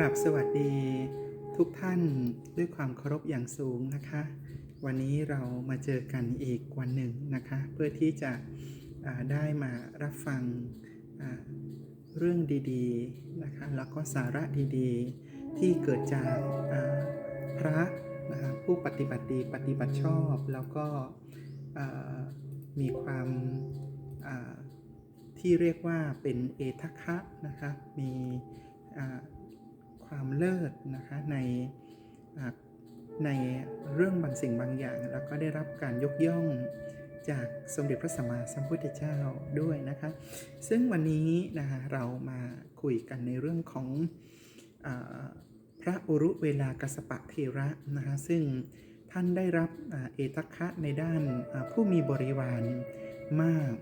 กราบสวัสดีทุกท่านด้วยความเคารพอย่างสูงนะคะ วันนี้เรามาเจอกันอีกวันหนึ่งนะคะ เพื่อที่จะได้มารับฟังเรื่องดีๆนะคะ แล้วก็สาระดีๆ ที่เกิดจากพระนะคะผู้ปฏิบัติดีปฏิบัติชอบ แล้วก็มีความที่เรียกว่าเป็นเอทัคคะนะคะ มี ความเลิศนะคะในในเรื่องบางสิ่งบางอย่าง แล้วก็ได้รับการยกย่องจากสมเด็จพระสัมมาสัมพุทธเจ้าด้วยนะคะ ซึ่งวันนี้นะคะเรามาคุยกันในเรื่องของอพระอุรุเวลากัสปะเทระนะคะซึ่งท่านได้รับอเอทัคะในด้านผู้มีบริวารมาก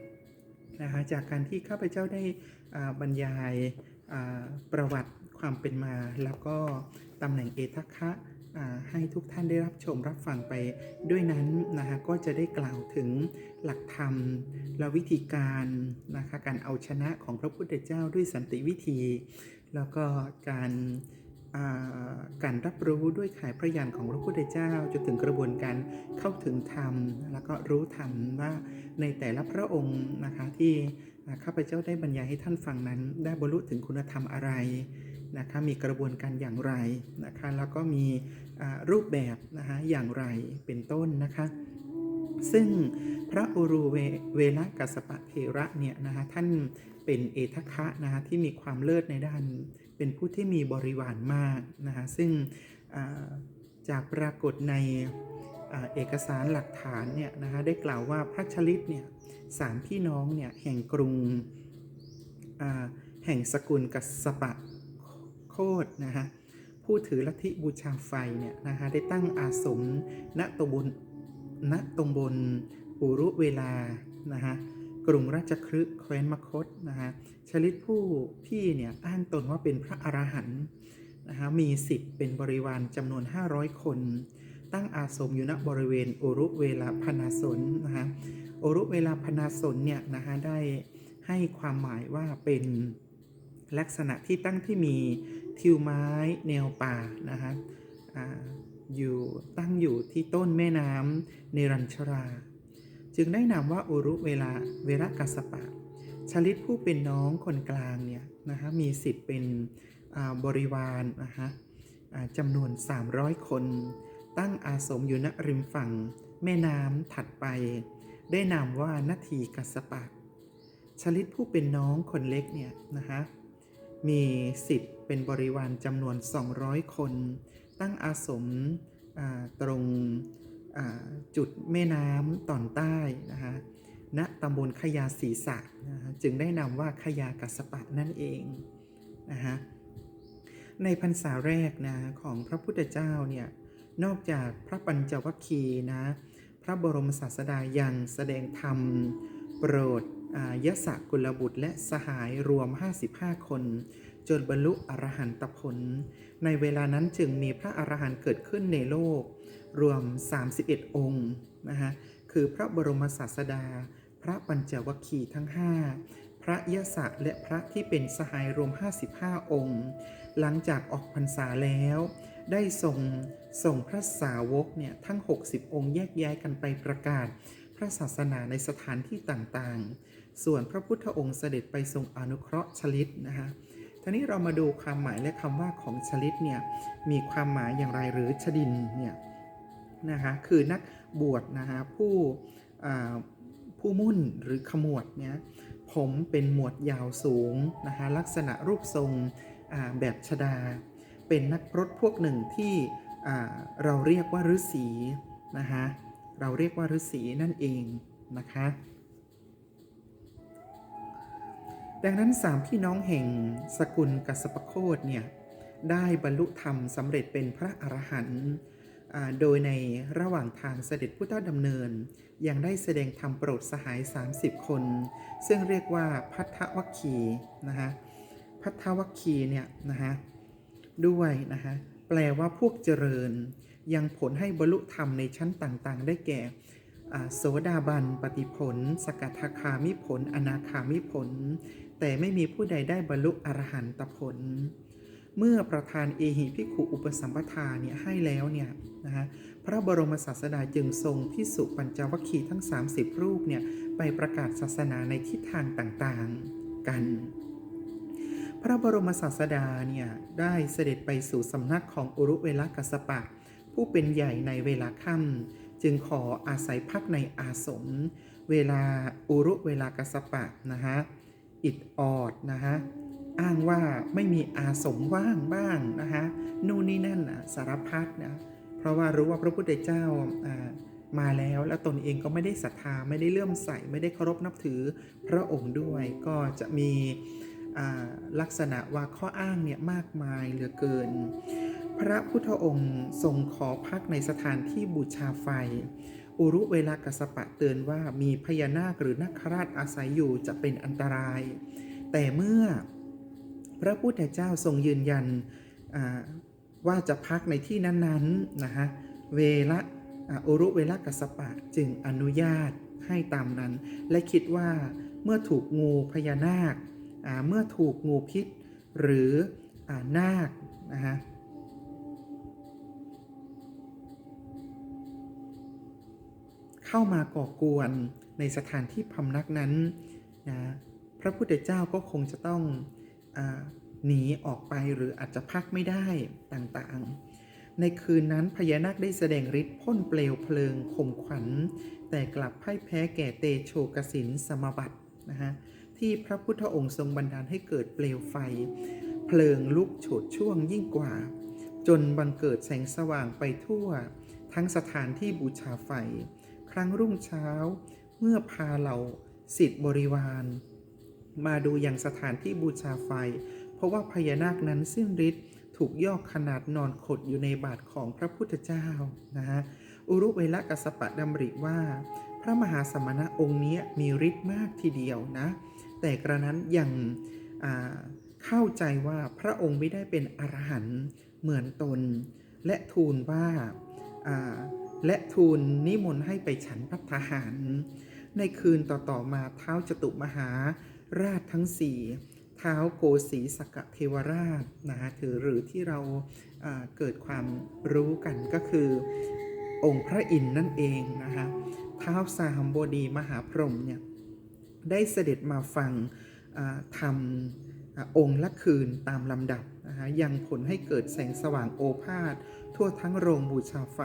นะคะจากการที่ข้าพเจ้าได้บรรยายประวัติ ความเป็นมา แล้วก็ตำแหน่งเอทัคะให้ทุกท่านได้รับชมรับฟังไปด้วยนั้นนะคะก็จะได้กล่าวถึงหลักธรรม และวิธีการนะคะการเอาชนะของพระพุทธเจ้าด้วยสันติวิธี แล้วก็การการรับรู้ด้วยขายพระยานของพระพุทธเจ้าจนถึงกระบวนการเข้าถึงธรรม แล้วก็รู้ธรรมว่าในแต่ละพระองค์นะคะที่ข้าพเจ้าได้บรรยายให้ท่านฟังนั้น ได้บรรลุถึงคุณธรรมอะไร นะคะมีกระบวนการอย่างไรนะคะแล้วก็มีรูปแบบนะคะอย่างไรเป็นต้นนะคะซึ่งพระอุรุเวเวลกัสปะเทระเนี่ยนะคะท่านเป็นเอทัคะนะคะที่มีความเลิศในด้าน เป็นผู้ที่มีบริวารมากนะคะซึ่งจากปรากฏในอเอกสารหลักฐานเนี่ยนะคะได้กล่าวว่าพระชลิตเนี่ยสามพี่น้องเนี่ยแห่งกรุงแห่งสกุลกัสปะ โคดนะคะผู้ถือลัทธิบูชาไฟเนี่ยนะคะได้ตั้งอาสมณตำบลณตำบลอุรุเวลานะคะกรุงราชคฤห์แคว้นมคตนะคะชลิตผู้พี่เนี่ยอ้างตนว่าเป็นพระอรหันต์นะคะมีสิทธิ์เป็นบริวารจำนวน 500 คน ตั้งอาสมอยู่ณบริเวณโอรุเวลาพนาสนนะคะโอรุเวลาพนาสนเนี่ยนะคะได้ให้ความหมายว่าเป็นลักษณะที่ตั้งที่มี ทิวไม้แนวป่านะคะอาอยู่ตั้งอยู่ที่ต้นแม่น้ำเนรัญชรา จึงได้นามว่าอุรุเวลาเวรกัสปะ ชลิตผู้เป็นน้องคนกลางเนี่ยนะคะมีสิทธิ์เป็นบริวารนะคะจำนวน 300 คน ตั้งอาสมอยู่ณริมฝั่งแม่น้ำถัดไป ได้นามว่านาทีกัสสปะ ชลิตผู้เป็นน้องคนเล็กเนี่ยนะคะ มีสิทธิ์เป็นบริวารจำนวน 200 คน ตั้งอาสมาตรงจุดแม่น้ำตอนใต้นะคะณตำบลขยาศีสะนะคะจึงได้นำว่าขยากัสสปะนั่นเองนะคะในพรรษาแรกนะของพระพุทธเจ้าเนี่ยนอกจากพระปัญจวัคคีย์นะพระบรมศาสดายังแสดงธรรมโปรด ยสะกุลบุตรและสหายรวม 55 คน จนบรรลุอรหันตผล ในเวลานั้นจึงมีพระอรหันต์เกิดขึ้นในโลก รวม 31 องค์นะคะคือพระบรมศาสดา พระปัญจวัคคีย์ทั้ง 5 พระยศะและพระที่เป็นสหายรวม 55 องค์ หลังจากออกพรรษาแล้ว ได้ส่งส่งพระสาวกเนี่ยทั้ง 60 องค์แยกย้ายกันไปประกาศ พระศาสนาในสถานที่ต่างๆ ส่วนพระพุทธองค์เสด็จไปทรงอนุเคราะห์ชลิตนะคะทีนี้เรามาดูความหมายและคำว่าของชลิตเนี่ยมีความหมายอย่างไรหรือชดินเนี่ยนะคะคือนักบวชนะคะผู้ผู้มุ่นหรือขมวดเนี่ยผมเป็นหมวดยาวสูงนะคะลักษณะรูปทรงแบบชดา เป็นนักพรตพวกหนึ่งที่เราเรียกว่าฤาษีนะคะเราเรียกว่าฤาษีนั่นเองนะคะ ดังนั้นสามพี่น้องแห่งสกุลกัสปโคตเนี่ยได้บรรลุธรรมสำเร็จเป็นพระอรหันต์โดยในระหว่างทางเสด็จพุทธดำเนิน ยังได้แสดงธรรมโปรดสหาย 30 คน ซึ่งเรียกว่าพัทธวัคคีนะคะพัทธวัคคีเนี่ยนะคะด้วยนะคะแปลว่าพวกเจริญ ยังผลให้บรรลุธรรมในชั้นต่างๆ ได้แก่โสดาบันปฏิผล สกทาคามิผล อนาคามิผล แต่ไม่มีผู้ใดได้บรรลุอรหันตผล เมื่อประธานเอหิภิขุอุปสัมปทาเนี่ยให้แล้วเนี่ยนะฮะพระบรมศาสดาจึงทรงพิสุปัญจวัคคีย์ทั้ง 30 รูปเนี่ยไปประกาศศาสนาในทิศทางต่างๆกัน พระบรมศาสดาเนี่ยได้เสด็จไปสู่สำนักของอุรุเวลกัสปะ ผู้เป็นใหญ่ในเวลาค่ำจึงขออาศัยพักในอาสม เวลาอุรุเวลากัสปะนะฮะ อิดออดนะฮะอ้างว่าไม่มีอาสมว่างบ้างนะฮะนู่นนี่นั่นอะสารพัดนะเพราะว่ารู้ว่าพระพุทธเจ้ามาแล้วแล้วตนเองก็ไม่ได้ศรัทธาไม่ได้เลื่อมใสไม่ได้เคารพนับถือพระองค์ด้วย ก็จะมีลักษณะว่าข้ออ้างเนี่ยมากมายเหลือเกิน พระพุทธองค์ทรงขอพักในสถานที่บูชาไฟ อุรุเวลากัสสปะเตือนว่ามีพญานาคหรือนาคราชอาศัยอยู่จะเป็นอันตราย แต่เมื่อพระพุทธเจ้าทรงยืนยันว่าจะพักในที่นั้นๆนะฮะเวละอ่าอุรุเวลากัสสปะจึงอนุญาตให้ตามนั้น และคิดว่าเมื่อถูกงูพญานาค เมื่อถูกงูพิษหรืออนาคนะฮะ เข้ามาก่อกวนในสถานที่พำนักนั้นนะพระพุทธเจ้าก็คงจะต้องอหนีออกไปหรืออาจจะพักไม่ได้ต่างๆ ในคืนนั้นพญานาคได้แสดงฤทธิ์พ่นเปลวเพลิงข่มขวัญ แต่กลับพ่ายแพ้แก่เตโชกสินสมบัตินะฮะที่พระพุทธองค์ทรงบันดาลให้เกิดเปลวไฟ เพลิงลุกโฉดช่วงยิ่งกว่า จนบังเกิดแสงสว่างไปทั่ว ทั้งสถานที่บูชาไฟ ครั้งรุ่งเช้า เมื่อพาเหล่าสิทธิบริวาร มาดูอย่างสถานที่บูชาไฟ เพราะว่าพญานาคนั้นสิ้นฤทธิ์ถูกยอกขนาดนอนขดอยู่ในบาทของพระพุทธเจ้านะฮะอุรุเวลกัสปะดำริว่า พระมหาสมณะองค์นี้มีฤทธิ์มากทีเดียวนะ แต่กระนั้นยังเข้าใจว่าพระองค์ไม่ได้เป็นอรหันต์เหมือนตน และทูลว่าอ่า และทูลนิมนต์ให้ไปฉันพัฒหาร ในคืนต่อๆมาเท้าจตุมหาราชทั้งสี่เท้าโกสีสกเทวราชนะฮะถือหรือที่เราาเกิดความรู้กันก็คือ องค์พระอินทร์นั่นเองนะคะเท้าสาหัมบดีมหาพรหมเนี่ยได้เสด็จมาฟังธรรมอ่าองค์ละคืนตามลำดับ นะคะยังผลให้เกิดแสงสว่างโอภาสทั่วทั้งโรงบูชาไฟ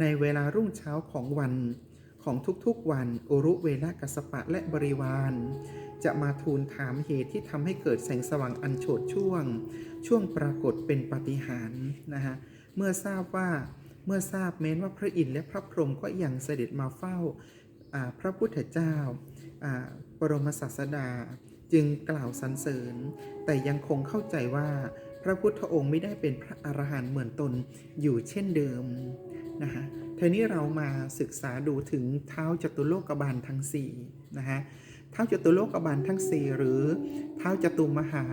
ในเวลารุ่งเช้าของวันของทุกๆวันอุรุเวลากัสสปะและบริวาร จะมาทูลถามเหตุที่ทำให้เกิดแสงสว่างอันโฉดช่วง ช่วงปรากฏเป็นปฏิหารนะฮะเมื่อทราบว่าเมื่อทราบแม้นว่าพระอินทร์และพระพรหมก็ยังเสด็จมาเฝ้าพระพุทธเจ้าอ่าบรมศาสดา จึงกล่าวสรรเสริญ แต่ยังคงเข้าใจว่าพระพุทธองค์ไม่ได้เป็นพระอรหันต์เหมือนตนอยู่เช่นเดิมนะคะทีนี้เรามาศึกษาดูถึงเท้าจตุโลกบาลทั้ง4นะคะเท้าจตุโลกบาลทั้ง 4 หรือเท้าจตุมหา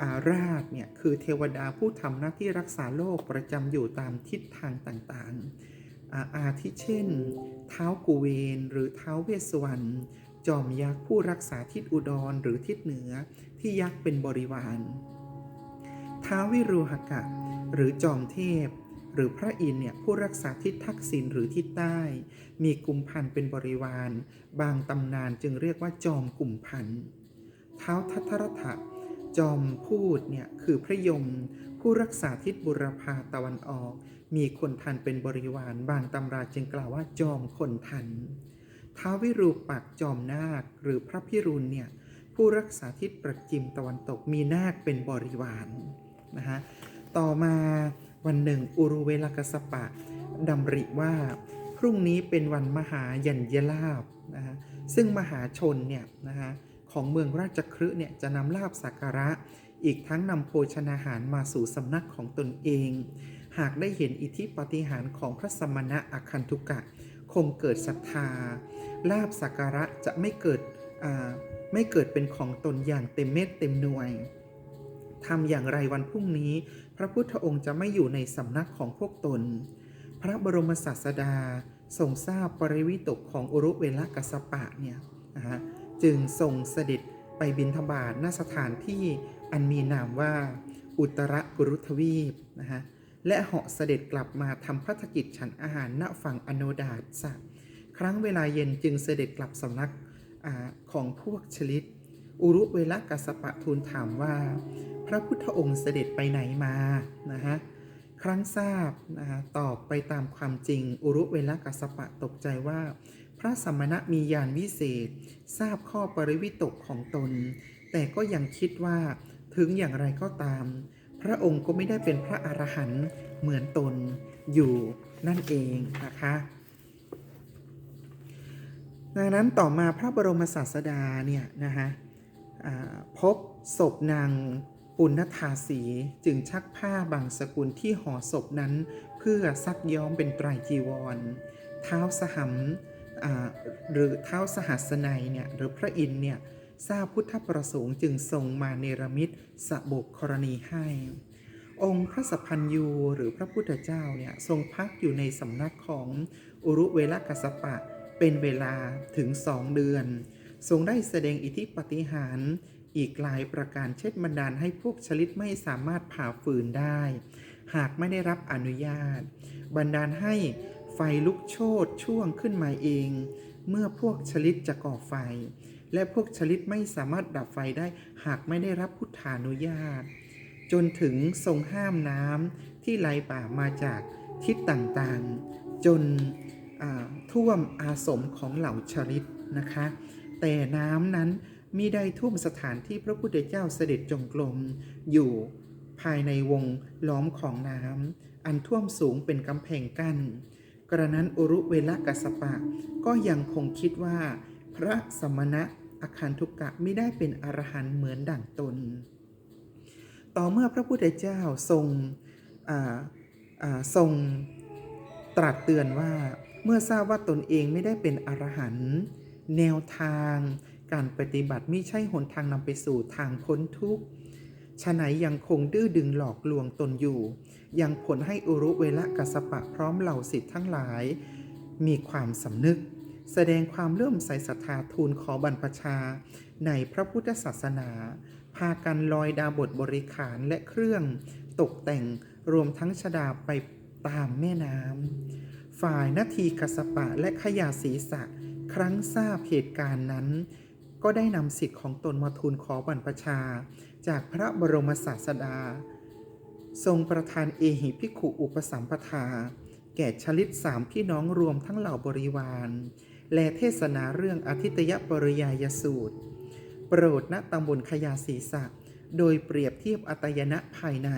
อาราชเนี่ยคือเทวดาผู้ทำหน้าที่รักษาโลกประจำอยู่ตามทิศทางต่างๆ อาอาทิเช่น เท้ากุเวนหรือเท้าเวสสวรรณ จอมยักษ์ผู้รักษาทิศอุดรหรือทิศเหนือที่ยักษ์เป็นบริวารท้าววิรูหกะ หรือจอมเทพ หรือพระอินเนี่ยผู้รักษาทิศทักษิณหรือทิศใต้ มีกุมพันเป็นบริวาร บางตำนานจึงเรียกว่าจอมกุมพันเท้าวทัทธรัฐะจอมพูดเนี่ยคือพระยมผู้รักษาทิศบุรพาตะวันออก มีคนทันเป็นบริวาร บางตำราจึงกล่าวว่าจอมคนทัน ท้าวิรูปักจอมนาคหรือพระพิรุณเนี่ยผู้รักษาทิศประจิมตะวันตกมีนาคเป็นบริวารนะฮะต่อมาวันหนึ่งอุรุเวลกัสปะดำริว่าพรุ่งนี้เป็นวันมหายัญญลาบนะฮะซึ่งมหาชนเนี่ยนะฮะของเมืองราชคฤห์เนี่ยจะนำลาบสักการะ อีกทั้งนำโภชนาหารมาสู่สำนักของตนเอง หากได้เห็นอิทธิปฏิหารของพระสมณะอคันทุกะ คงเกิดศรัทธาลาบสักการะจะไม่เกิดไม่เกิดเป็นของตนอย่างเต็มเม็ดเต็มหน่วยทำอย่างไรวันพรุ่งนี้ พระพุทธองค์จะไม่อยู่ในสำนักของพวกตน พระบรมศาสดาทรงทราบปริวิตกของอุรุเวลกัสปะเนี่ยนะฮะจึงทรงเสด็จไปบิณฑบาตณสถานที่อันมีนามว่าอุตรกุรุทวีปนะฮะ และเหาะเสด็จกลับมาทำพัฒกิจฉันอาหารณฝั่งอโนดาสะครั้งเวลาเย็นจึงเสด็จกลับสำนักอของพวกชลิต อุรุเวลกัสปะทูลถามว่า พระพุทธองค์เสด็จไปไหนมานะฮะครั้งทราบนะฮะตอบไปตามความจริง อุรุเวลกัสปะตกใจว่า พระสมณะมีญาณวิเศษ ทราบข้อปริวิตกของตน แต่ก็ยังคิดว่าถึงอย่างไรก็ตาม ระองค์ก็ไม่ได้เป็นพระอรหันต์เหมือนตนอยู่นั่นเองนะคะดังนั้นต่อมาพระบรมศาสดาเนี่ยนะคะพบศพนางปุณณธาสีจึงชักผ้าบางสกุลที่ห่อศพนั้น เพื่อซักย้อมเป็นไตรจีวร เท้าสหัมหรือเท้าสหัสนัยเนี่ยหรือพระอินเนี่ย ทราบพุทธประสงค์จึงทรงมาเนรมิตสบุกรณีให้ องค์พระสัพพัญยูหรือพระพุทธเจ้าเนี่ยทรงพักอยู่ในสำนักของอุรุเวลกัสปะ เป็นเวลาถึงสองเดือน ทรงได้แสดงอิทธิปฏิหารอีกหลายประการเช่นบันดาลให้พวกชลิตไม่สามารถผ่าฝืนได้ หากไม่ได้รับอนุญาต บันดาลให้ไฟลุกโชนช่วงขึ้นมาเอง เมื่อพวกชลิตจะก่อไฟ และพวกชลิตไม่สามารถดับไฟได้หากไม่ได้รับพุทธานุญาต จนถึงทรงห้ามน้ำที่ไหลป่ามาจากทิศต่างๆ จนท่วมอาสมของเหล่าชลิตนะคะ แต่น้ำนั้นมิได้ท่วมสถานที่พระพุทธเจ้าเสด็จจงกรมอยู่ภายในวงล้อมของน้ำอันท่วมสูงเป็นกำแพงกั้นกระนั้นอุรุเวลกัสปะก็ยังคงคิดว่า พระสมณะอาคันทุกกะไม่ได้เป็นอรหันต์เหมือนดั่งตน ต่อเมื่อพระพุทธเจ้าทรงทรงตรัสเตือนว่าเมื่อทราบว่าตนเองไม่ได้เป็นอรหันต์แนวทางการปฏิบัติไม่ใช่หนทางนำไปสู่ทางพ้นทุกข์ฉะไหนยังคงดื้อดึงหลอกลวงตนอยู่ ยังผลให้อุรุเวละกัสปะพร้อมเหล่าสิทธิ์ทั้งหลาย มีความสำนึก แสดงความเลื่อมใสศรัทธาทูลขอบรรพชา ในพระพุทธศาสนา พากันลอยดาบทบริขารและเครื่อง ตกแต่งรวมทั้งชดาไปตามแม่น้ำฝ่ายนาทีกสปะและขยาศีสะ ครั้งทราบเหตุการณ์นั้น ก็ได้นำสิทธิ์ของตนมาทูลขอบรรพชา จากพระบรมศาสดา ทรงประทานเอหิภิกขุอุปสัมปทา แก่ชลิตสามพี่น้องรวมทั้งเหล่าบริวาร และเทศนาเรื่องอธิตยปริยายสูตร โปรดณตำบลขยาศีสะโดยเปรียบเทียบอัตยนะภายใน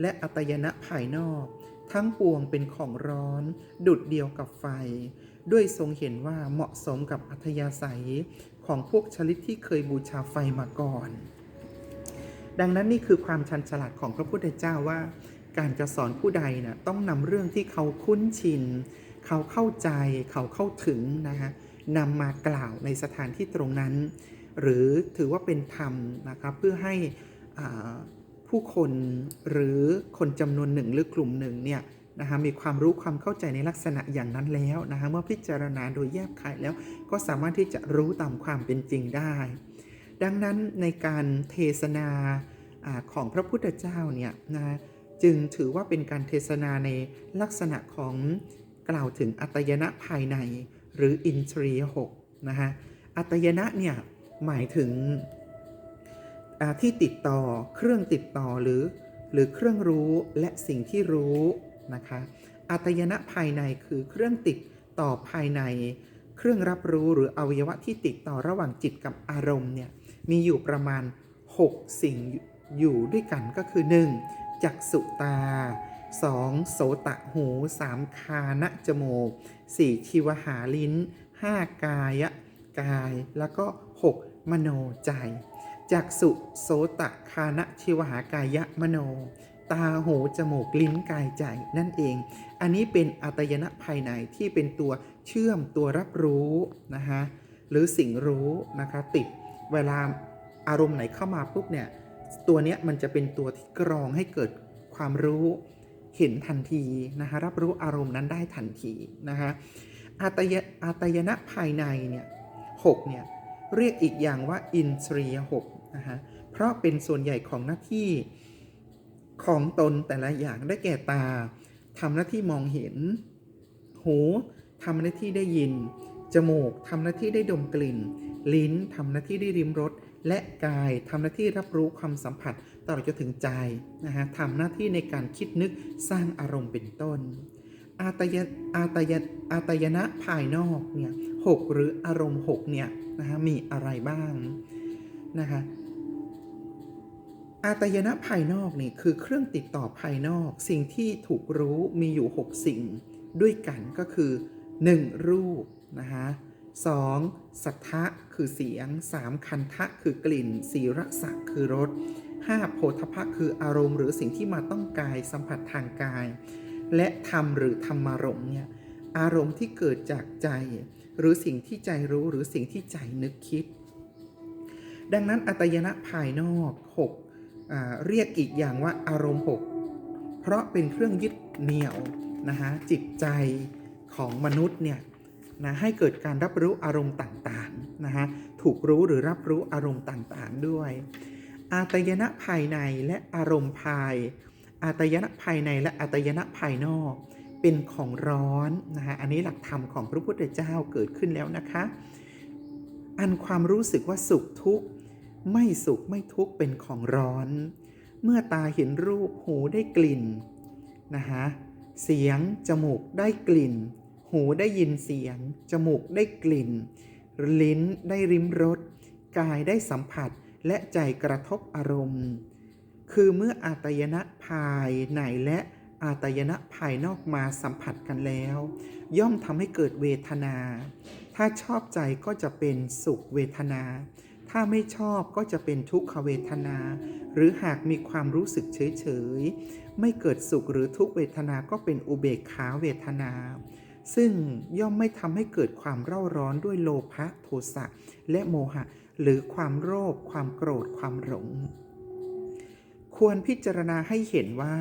และอัตยนะภายนอก ทั้งปวงเป็นของร้อน ดุดเดียวกับไฟ ด้วยทรงเห็นว่าเหมาะสมกับอัธยาศัยของพวกชลิตที่เคยบูชาไฟมาก่อน ดังนั้นนี่คือความชันฉลาดของพระพุทธเจ้าว่า การจะสอนผู้ใดนะ่ะต้องนำเรื่องที่เขาคุ้นชิน เขาเข้าใจเขาเข้าถึงนะฮะนำมากล่าวในสถานที่ตรงนั้น หรือถือว่าเป็นธรรมนะครับเพื่อให้ผู้คนหรือคนจำนวนหนึ่งหรือกลุ่มหนึ่งเนี่ยนะคะมีความรู้ความเข้าใจในลักษณะอย่างนั้นแล้วนะคะเมื่อพิจารณาโดยแยบคายแล้วก็สามารถที่จะรู้ตามความเป็นจริงได้ ดังนั้นในการเทศนาอาของพระพุทธเจ้าเนี่ยนะจึงถือว่าเป็นการเทศนาในลักษณะของ กล่าวถึงอัตยนะภายในหรืออินทรียหกนะฮะอัตยนะเนี่ยหมายถึงที่ติดต่อเครื่องติดต่อหรือ หรือเครื่องรู้และสิ่งที่รู้นะคะอัตยนะภายในคือเครื่องติดต่อภายใน เครื่องรับรู้หรืออวัยวะที่ติดต่อระหว่างจิตกับอารมณ์เนี่ยมีอยู่ประมาณ 6 สิ่งอยู่ด้วยกันก็คือ 1. จักสุตา 2. โสตะหู 3. คานะจมูก 4. ชิวหาลิ้น 5. กายะกาย แล้วก็ 6. มโนใจจักสุโสตะคานะชิวหากายะมโน ตาหูจมูกลิ้นกายใจนั่นเอง อันนี้เป็นอัตยนะภายในที่เป็นตัวเชื่อมตัวรับรู้นะคะหรือสิ่งรู้นะคะติดเวลาอารมณ์ไหนเข้ามาปุ๊บเนี่ยตัวเนี้ยมันจะเป็นตัวที่กรองให้เกิดความรู้ เห็นทันทีนะคะรับรู้อารมณ์นั้นได้ทันทีนะคะอัตยอัตยนะภายในเนี่ยหกเนี่ยเรียกอีกอย่างว่าอินทรียหกนะคะเพราะเป็นส่วนใหญ่ของหน้าที่ของตนแต่ละอย่างได้แก่ตาทำหน้าที่มองเห็น หูทำหน้าที่ได้ยิน จมูกทำหน้าที่ได้ดมกลิ่น ลิ้นทำหน้าที่ได้ริมรสและกายทำหน้าที่รับรู้ความสัมผัส ตลอดจนถึงใจนะฮะทำหน้าที่ในการคิดนึกสร้างอารมณ์เป็นต้น อาตยอาตยอาตยนะภายนอกเนี่ยหกหรืออารมณ์หกเนี่ยนะฮะมีอะไรบ้างนะคะอาตยนะภายนอกนี่คือเครื่องติดต่อภายนอก สิ่งที่ถูกรู้มีอยู่ 6 สิ่งด้วยกันก็คือ 1. รูปนะคะสองสัทธะคือเสียง 3. คันทะคือกลิ่น 4. รสะคือรส 5. โพธพะคืออารมณ์หรือสิ่งที่มาต้องกายสัมผัสทางกาย และธรรมหรือธรรมารมณ์เนี่ยอารมณ์ที่เกิดจากใจ หรือสิ่งที่ใจรู้หรือสิ่งที่ใจนึกคิด ดังนั้นอัตยนะภายนอก6อเรียกอีกอย่างว่าอารมณ์ 6 เพราะเป็นเครื่องยึดเหนี่ยวนะคะจิตใจของมนุษย์เนี่ยนะให้เกิดการรับรู้อารมณ์ต่างๆนะคะถูกรู้หรือรับรู้อารมณ์ต่างๆด้วย อาตยนะภายในและอารมณ์ภายอาตยนะภายในและอาตยนะภายนอก เป็นของร้อนนะคะอันนี้หลักธรรมของพระพุทธเจ้าเกิดขึ้นแล้วนะคะ อันความรู้สึกว่าสุขทุกข์ไม่สุขไม่ทุกข์เป็นของร้อน เมื่อตาเห็นรูปหูได้กลิ่นนะคะเสียงจมูกได้กลิ่น หูได้ยินเสียง จมูกได้กลิ่น ลิ้นได้ริมรสกายได้สัมผัส และใจกระทบอารมณ์ คือเมื่ออาตยนะภายในและอาตยนะภายนอกมาสัมผัสกันแล้ว ย่อมทำให้เกิดเวทนา ถ้าชอบใจก็จะเป็นสุขเวทนา ถ้าไม่ชอบก็จะเป็นทุกขเวทนา หรือหากมีความรู้สึกเฉยๆ ไม่เกิดสุขหรือทุกเวทนาก็เป็นอุเบกขาเวทนา ซึ่งย่อมไม่ทำให้เกิดความเร่าร้อนด้วยโลภะโทสะและโมหะ หรือความโลภความโกรธความหลง ควรพิจารณาให้เห็นว่า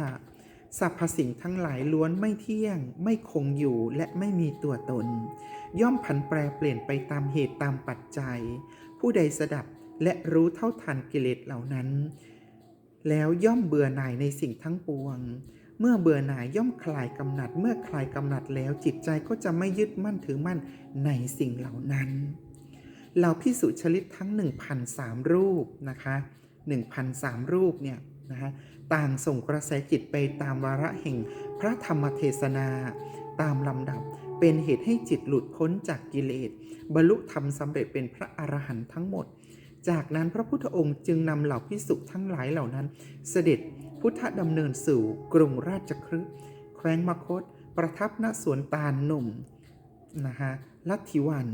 สรรพสิ่งทั้งหลายล้วนไม่เที่ยง ไม่คงอยู่และไม่มีตัวตน ย่อมผันแปรเปลี่ยนไปตามเหตุตามปัจจัย ผู้ใดสดับและรู้เท่าทันกิเลสเหล่านั้น แล้วย่อมเบื่อหน่ายในสิ่งทั้งปวง เมื่อเบื่อหน่ายย่อมคลายกำหนัด เมื่อคลายกำหนัดแล้วจิตใจก็จะไม่ยึดมั่นถือมั่นในสิ่งเหล่านั้น เราพิสุชลิตทั้ง 1,003 รูปนะคะ1,003 รูปเนี่ยนะคะต่างส่งกระแสจิตไปตามวาระแห่งพระธรรมเทศนาตามลำดับเป็นเหตุให้จิตหลุดพ้นจากกิเลส บรรลุธรรมสำเร็จเป็นพระอรหันต์ทั้งหมด จากนั้นพระพุทธองค์จึงนำเหล่าพิสุทั้งหลายเหล่านั้น เสด็จพุทธดำเนินสู่กรุงราชคฤห์แคว้นมคต ประทับณสวนตาลหนุ่มนะคะลัทธิวัน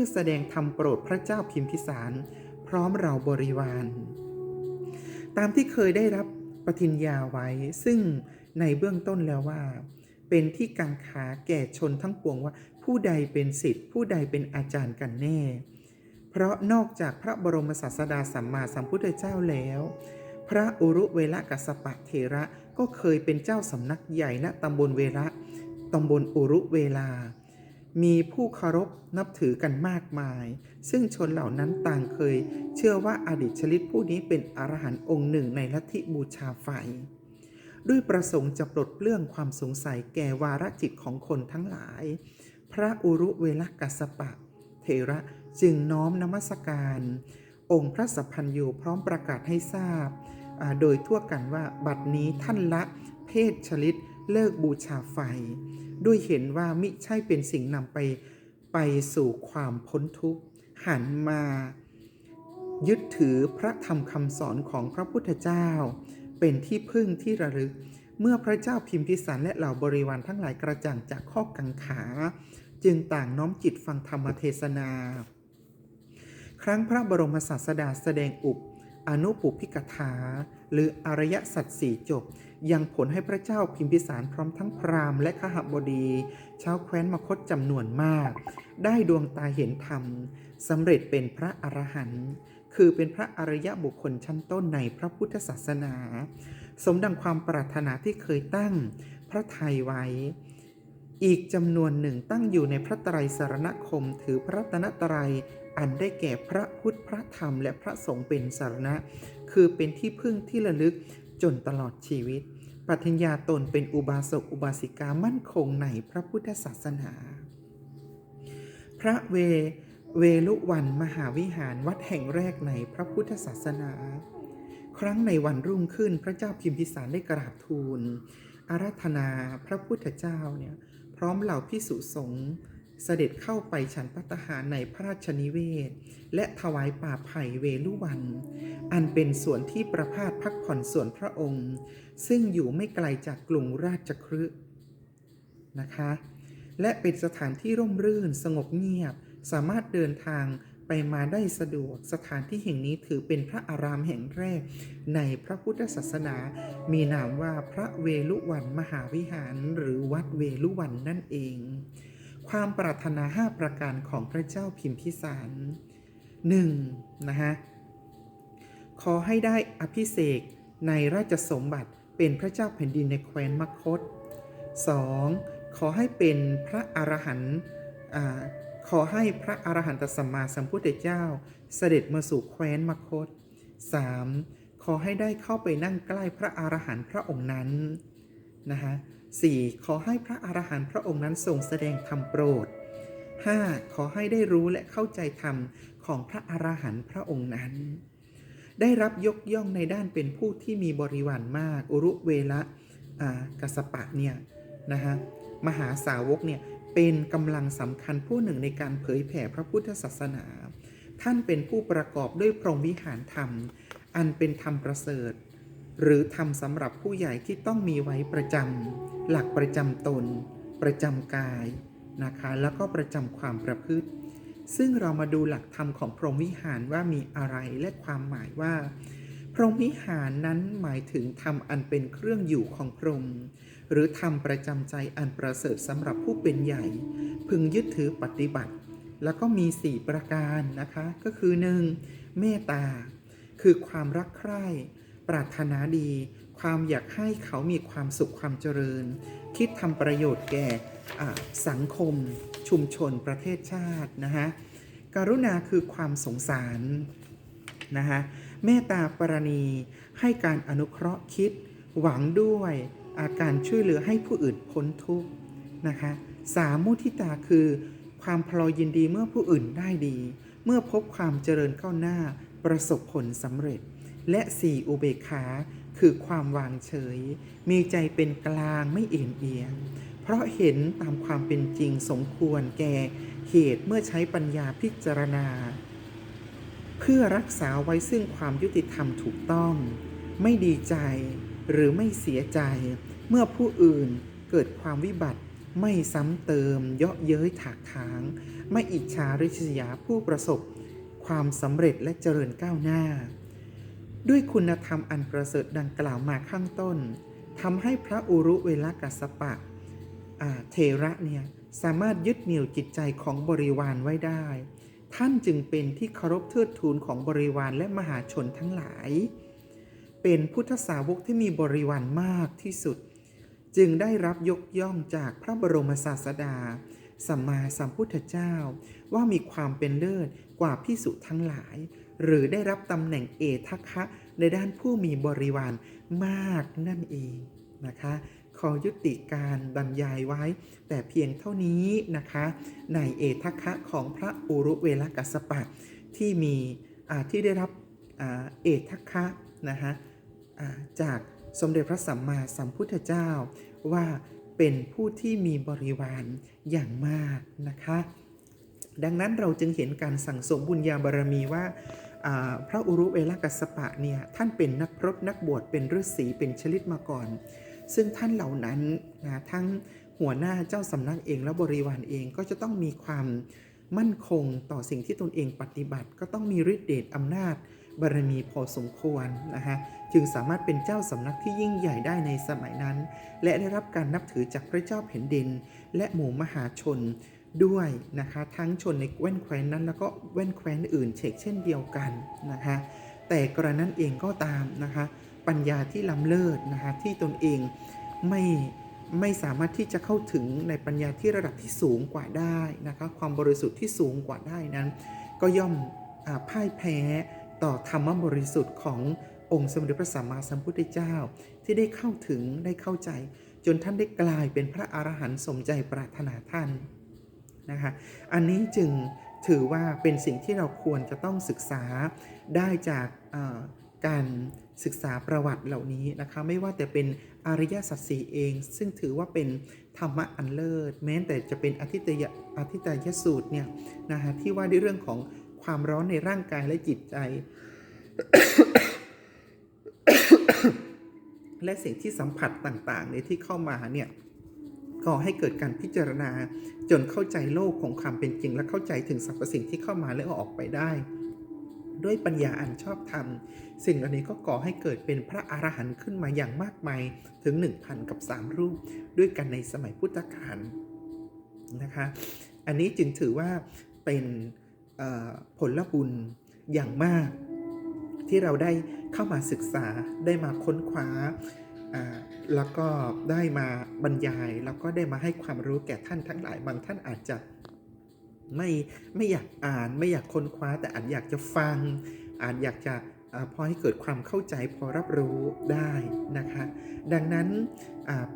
พื่อแสดงธรรมโปรดพระเจ้าพิมพิสาร พร้อมเราบริวาร ตามที่เคยได้รับปฏิญญาไว้ ซึ่งในเบื้องต้นแล้วว่า เป็นที่กังขาแก่ชนทั้งปวงว่า ผู้ใดเป็นศิษย์ผู้ใดเป็นอาจารย์กันแน่ เพราะนอกจากพระบรมศาสดาสัมมาสัมพุทธเจ้าแล้ว พระอุรุเวลกัสสปะเทระก็เคยเป็นเจ้าสำนักใหญ่ณตำบลเวระตำบลอุรุเวลา มีผู้เคารพนับถือกันมากมาย ซึ่งชนเหล่านั้นต่างเคย เชื่อว่าอดีตชลิตผู้นี้เป็นอรหันต์องค์หนึ่งในลัทธิบูชาไฟ ด้วยประสงค์จะปลดเปลื้องความสงสัยแก่วาระจิตของคนทั้งหลาย พระอุรุเวลกัสปะ เทระจึงน้อมนมัสการ องค์พระสัพพันยูพร้อมประกาศให้ทราบ โดยทั่วกันว่าบัดนี้ท่านละเพศชลิตเลิกบูชาไฟ ด้วยเห็นว่ามิใช่เป็นสิ่งนำไปไปสู่ความพ้นทุกข์ หันมายึดถือพระธรรมคำสอนของพระพุทธเจ้า เป็นที่พึ่งที่ระลึก เมื่อพระเจ้าพิมพิสารและเหล่าบริวารทั้งหลายกระจ่างจากข้อกังขา จึงต่างน้อมจิตฟังธรรมเทศนา ครั้งพระบรมศาสดาแสดงอุปอนุปุพิกถา หรืออรยสัจสี่จบ ยังผลให้พระเจ้าพิมพิสารพร้อมทั้งพราหมณ์และขหบดี ชาวแคว้นมคตจำนวนมาก ได้ดวงตาเห็นธรรมสำเร็จเป็นพระอรหันต์คือเป็นพระอริยบุคคลชั้นต้นในพระพุทธศาสนา สมดังความปรารถนาที่เคยตั้งพระไทยไว้ อีกจำนวนหนึ่งตั้งอยู่ในพระไตรัยสารณคมถือพระรัตนตรัยอันได้แก่พระพุทธพระธรรมและพระสงฆ์เป็นสารณะ คือเป็นที่พึ่งที่ระลึก จนตลอดชีวิตปฏิญญาตนเป็นอุบาสกอุบาสิกามั่นคงในพระพุทธศาสนา พระเวเวลุวันมหาวิหารวัดแห่งแรกในพระพุทธศาสนา ครั้งในวันรุ่งขึ้นพระเจ้าพิมพิสารได้กราบทูลอาราธนาพระพุทธเจ้าเนี่ยพร้อมเหล่าพิสุสงฆ์ เสด็จเข้าไปฉันพัตหารในพระราชนิเวศ และถวายป่าไผ่เวลุวัน อันเป็นส่วนที่ประพาสพักผ่อนส่วนพระองค์ ซึ่งอยู่ไม่ไกลจากกรุงราชคฤห์นะคะ และเป็นสถานที่ร่มรื่นสงบเงียบ สามารถเดินทางไปมาได้สะดวกสถานที่แห่งนี้ถือเป็นพระอารามแห่งแรก ในพระพุทธศาสนา มีนามว่าพระเวลุวันมหาวิหารหรือวัดเวลุวันนั่นเอง ความปรารถนาห้าประการของพระเจ้าพิมพิสารหนึ่งนะฮะขอให้ได้อภิเษกในราชสมบัติเป็นพระเจ้าแผ่นดินในแคว้นมคต 2. ขอให้เป็นพระอรหันต์ขอให้พระอรหันตสัมมาสัมพุทธเจ้า เสด็จมาสู่แคว้นมคต 3. ขอให้ได้เข้าไปนั่งใกล้พระอรหันต์พระองค์นั้นนะคะ 4. ขอให้พระอรหันต์พระองค์นั้นทรงแสดงธรรมโปรด 5. ขอให้ได้รู้และเข้าใจธรรมของพระอรหันต์พระองค์นั้น ได้รับยกย่องในด้านเป็นผู้ที่มีบริวารมากอุรุเวละกัสสปะเนี่ยนะฮะมหาสาวกเนี่ยเป็นกำลังสำคัญผู้หนึ่งในการเผยแผ่พระพุทธศาสนา ท่านเป็นผู้ประกอบด้วยพรหมวิหารธรรม อันเป็นธรรมประเสริฐ หรือธรรมสำหรับผู้ใหญ่ที่ต้องมีไว้ประจำ หลักประจำตน ประจำกายนะคะ แล้วก็ประจำความประพฤติ ซึ่งเรามาดูหลักธรรมของพรหมวิหารว่ามีอะไรและความหมายว่า พรหมวิหารนั้นหมายถึงธรรมอันเป็นเครื่องอยู่ของพรหมหรือธรรมประจำใจอันประเสริฐสำหรับผู้เป็นใหญ่ พึงยึดถือปฏิบัติ แล้วก็มี 4 ประการนะคะ ก็คือ 1. เมตตา คือความรักใคร่ ปรารถนาดี ความอยากให้เขามีความสุขความเจริญ คิดทำประโยชน์แก่สังคม ชุมชนประเทศชาตินะคะกรุณาคือความสงสารนะคะเมตตาปรณีให้การอนุเคราะห์คิด หวังด้วยอาการช่วยเหลือให้ผู้อื่นพ้นทุกข์นะคะสามุทิตาคือความพลอยยินดีเมื่อผู้อื่นได้ดี เมื่อพบความเจริญก้าวหน้าประสบผลสำเร็จ และสี่อุเบกขา คือความวางเฉย มีใจเป็นกลางไม่เอียงเอียง เพราะเห็นตามความเป็นจริงสมควรแก่เหตุเมื่อใช้ปัญญาพิจารณา เพื่อรักษาไว้ซึ่งความยุติธรรมถูกต้อง ไม่ดีใจหรือไม่เสียใจ เมื่อผู้อื่นเกิดความวิบัติไม่ซ้ำเติม เยาะเย้ยถากถาง ไม่อิจฉาริษยาผู้ประสบ ความสำเร็จและเจริญก้าวหน้า ด้วยคุณธรรมอันประเสริฐดังกล่าวมาข้างต้นทำให้พระอุรุเวลกัสปะเทระเนี่ยสามารถยึดเหนี่ยวจิตใจของบริวารไว้ได้ ท่านจึงเป็นที่เคารพเทิดทูนของบริวารและมหาชนทั้งหลาย เป็นพุทธสาวกที่มีบริวารมากที่สุด จึงได้รับยกย่องจากพระบรมศาสดาสัมมาสัมพุทธเจ้า ว่ามีความเป็นเลิศกว่าพิสุทั้งหลาย หรือได้รับตำแหน่งเอทัคะในด้านผู้มีบริวารมากนั่นเองนะคะ ขอยุติการบรรยายไว้ แต่เพียงเท่านี้นะคะ ในเอทัคะของพระอุรุเวลกัสปะที่มีที่ได้รับอเอทัคะนะคะจากสมเด็จพระสัมมาสัมพุทธเจ้าว่าเป็นผู้ที่มีบริวารอย่างมากนะคะ ดังนั้นเราจึงเห็นการสั่งสมบุญญาบารมีว่า พระอุรุเวลกัสปะเนี่ยท่านเป็นนักพรตนักบวชเป็นฤาษีเป็นชลิตมาก่อน ซึ่งท่านเหล่านั้นนะทั้งหัวหน้าเจ้าสำนักเองและบริวารเองก็จะต้องมีความมั่นคงต่อสิ่งที่ตนเองปฏิบัติ ก็ต้องมีฤทธิเดชอำนาจบารมีพอสมควรนะฮะจึงสามารถเป็นเจ้าสำนักที่ยิ่งใหญ่ได้ในสมัยนั้น และได้รับการนับถือจากพระเจ้าแผ่นดิน และหมู่มหาชน ด้วยนะคะ ทั้งชนในแว่นแคว้นนั้น แล้วก็แว่นแคว้นอื่นเชกเช่นเดียวกันนะคะ แต่กรณนั้นเองก็ตามนะคะ ปัญญาที่ล้ำเลิศนะคะที่ตนเองไม่ไม่สามารถที่จะเข้าถึงในปัญญาที่ระดับที่สูงกว่าได้นะคะ ความบริสุทธิ์ที่สูงกว่าได้นั้น ก็ย่อมอพ่ายแพ้ต่อธรรมบริสุทธิ์ขององค์สมเด็จพระสัมมาสัมพุทธเจ้า ที่ได้เข้าถึงได้เข้าใจ จนท่านได้กลายเป็นพระอรหันต์สมใจปรารถนาท่าน นะคะ อันนี้จึงถือว่าเป็นสิ่งที่เราควรจะต้องศึกษาได้จากการศึกษาประวัติเหล่านี้นะคะ ไม่ว่าแต่เป็นอริยสัจสี่เอง ซึ่งถือว่าเป็นธรรมะอันเลิศ แม้แต่จะเป็นอธิตยอธิตยสูตรเนี่ยนะคะที่ว่าด้วยเรื่องของความร้อนในร่างกายและจิตใจ และสิ่งที่สัมผัสต่างๆเนี่ยที่เข้ามาเนี่ย ก่อให้เกิดการพิจารณาจนเข้าใจโลกของความเป็นจริง และเข้าใจถึงสรรพสิ่งที่เข้ามาและออกไปได้ ด้วยปัญญาอันชอบธรรม สิ่งเหล่านี้ก็ก่อให้เกิดเป็นพระอรหันต์ขึ้นมาอย่างมากมายถึง 1,000 กับ 3 รูป ด้วยกันในสมัยพุทธกาลนะคะ อันนี้จึงถือว่าเป็นผลบุญอย่างมาก ที่เราได้เข้ามาศึกษาได้มาค้นคว้า แล้วก็ได้มาบรรยาย แล้วก็ได้มาให้ความรู้แก่ท่านทั้งหลายบางท่านอาจจะไม่ไม่อยากอ่านไม่อยากค้นคว้า แต่อาจอยากจะฟัง อาจอยากจะอพอให้เกิดความเข้าใจพอรับรู้ได้นะคะ ดังนั้น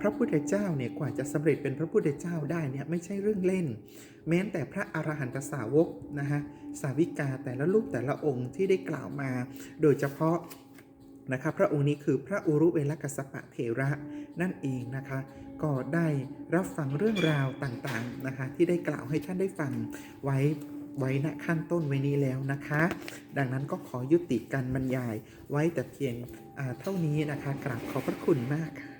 พระพุทธเจ้าเนี่ยกว่าจะสำเร็จเป็นพระพุทธเจ้าได้เนี่ยไม่ใช่เรื่องเล่น แม้แต่พระอรหันตสาวกนะฮะสาวิกาแต่ละรูปแต่ละองค์ที่ได้กล่าวมา โดยเฉพาะ นะคะพระองค์นี้คือพระอุรุเวลกัสปะเถระนั่นเองนะคะก็ได้รับฟังเรื่องราวต่างๆนะคะที่ได้กล่าวให้ท่านได้ฟังไว้ไว้ณขั้นต้นไว้นี้แล้วนะคะ ดังนั้นก็ขอยุติการบรรยายไว้แต่เพียงอ่าเท่านี้นะคะกราบขอบพระคุณมากค่ะ